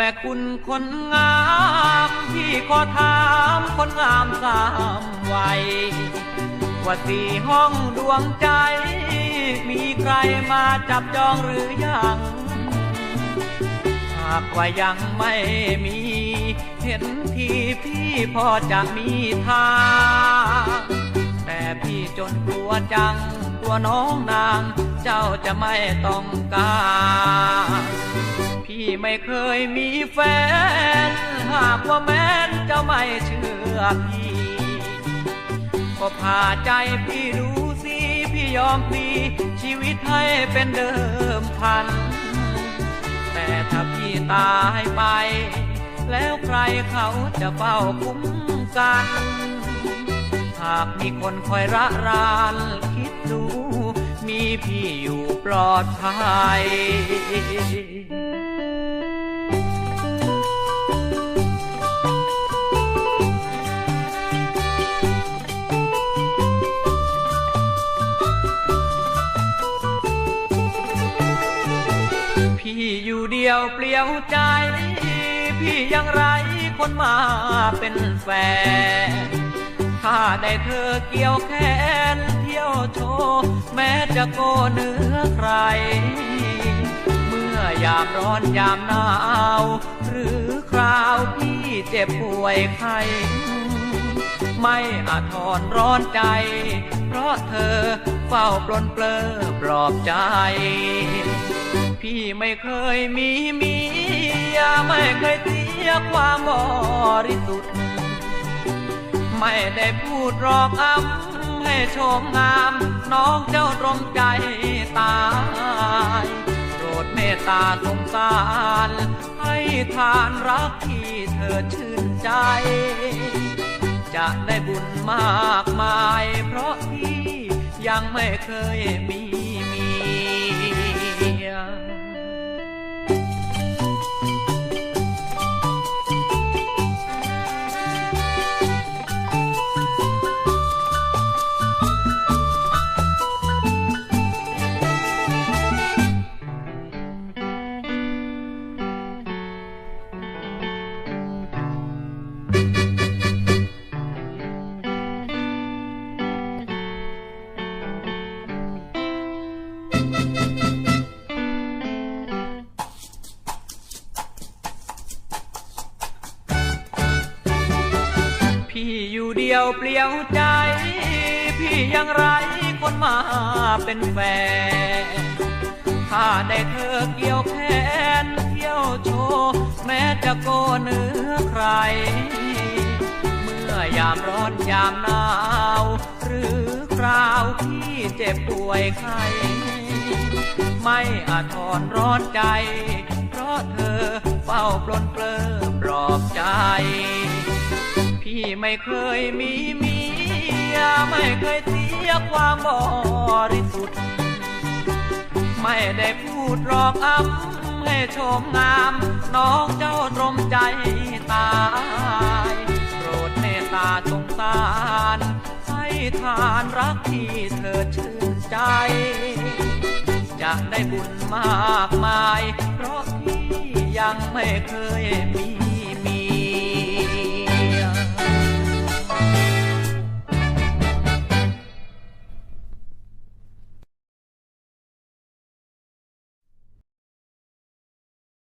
ม่คุณคนงามพี่ขอถามคนงามสามวัยว่าสี่ห้องดวงใจ มีใครมาจับจองหรือยัง หากว่ายังไม่มี เห็นทีพี่พอจะมีทางแต่พี่จนกลัวจัง กลัวน้องนาง เจ้าจะไม่ต้องการ พี่ไม่เคยมีแฟน หากว่าแม้นจ้าไม่เชื่อพี่ ก็พาใจพี่ดูสิ พี่ยอมพลีชีวิตให้เป็นเดิมพัน แต่ถ้าพี่ตายไป แล้วใครเขาจะเฝ้าคุ้มกัน หากมีคนคอยระรานคิดดู มีพี่อยู่ปลอดภัย อยู่เดียวเปลี่ยวใจ พี่ยังไรคนมาเป็นแฟนถ้าได้เธอเกี่ยวแขนเที่ยวโชว์แม้จะโกเนื้อใคร เมื่อยามร้อนยามหนาว หรือคราวพี่เจ็บป่วยไข้ไม่อาจทนร้อนใจ เพราะเธอเฝ้าปลนเปลือปลอบใจ พี่ไม่เคยมีเมียไม่เคยเสียความบริสุทธิ์ ไม่ได้พูดรอกอ้ำให้ชมงาม น้องเจ้าตรงใจตายโปรดเมตตาสงสาร ให้ทานรักที่เธอชื่นใจ จะได้บุญมากมาย เพราะพี่ยังไม่เคยมีเเดียวเปลี่ยวใจ พี่ยังไรคนมาเป็นแฟนถ้าได้เธอเกี่ยวแขนเที่ยวโชว์แม้จะโกเนื้อใคร เมื่อยามร้อนยามหนาว หรือคราวพี่เจ็บป่วยไข้ไม่อาจทนร้อนใจ เพราะเธอเฝ้าปลนเปลือปลอบใจ พี่ไม่เคยมีเมียไม่เคยเสียความบริสุทธิ์ ไม่ได้พูดหรอกอ้ำให้ชมงาม น้องเจ้าตรมใจตายโปรดเมตตาสงสารให้ทานรักที่เธอชื่นใจ จะได้บุญมากมาย เพราะพี่ยังไม่เคยมี